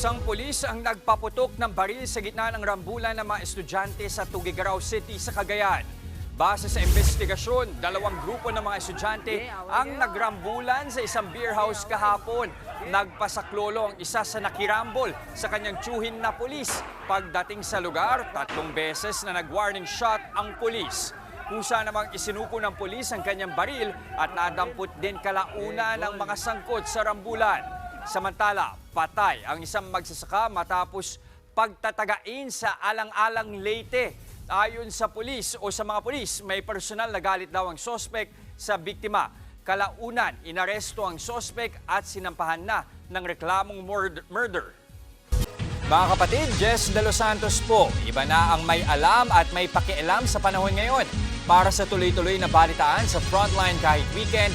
Isang pulis ang nagpaputok ng baril sa gitna ng rambulan ng mga estudyante sa Tugigaraw City sa Cagayan. Base sa investigasyon, dalawang grupo ng mga estudyante ang nagrambulan sa isang beer house kahapon. Nagpasaklolo ang isa sa nakirambol sa kanyang tsuhin na pulis. Pagdating sa lugar, tatlong beses na nag-warning shot ang pulis. Kusa namang isinuko ng pulis ang kanyang baril at nadampot din kalauna ng mga sangkot sa rambulan. Samantala, patay ang isang magsasaka matapos pagtatagain sa alang-alang Leyte. Ayon sa pulis o sa mga pulis, may personal na galit daw ang sospek sa biktima. Kalaunan, inaresto ang sospek at sinampahan na ng reklamong murd- murder. Mga kapatid, Jess De Los Santos po. Iba na ang may alam at may pakialam sa panahon ngayon. Para sa tuloy-tuloy na balitaan sa Frontline kahit weekend,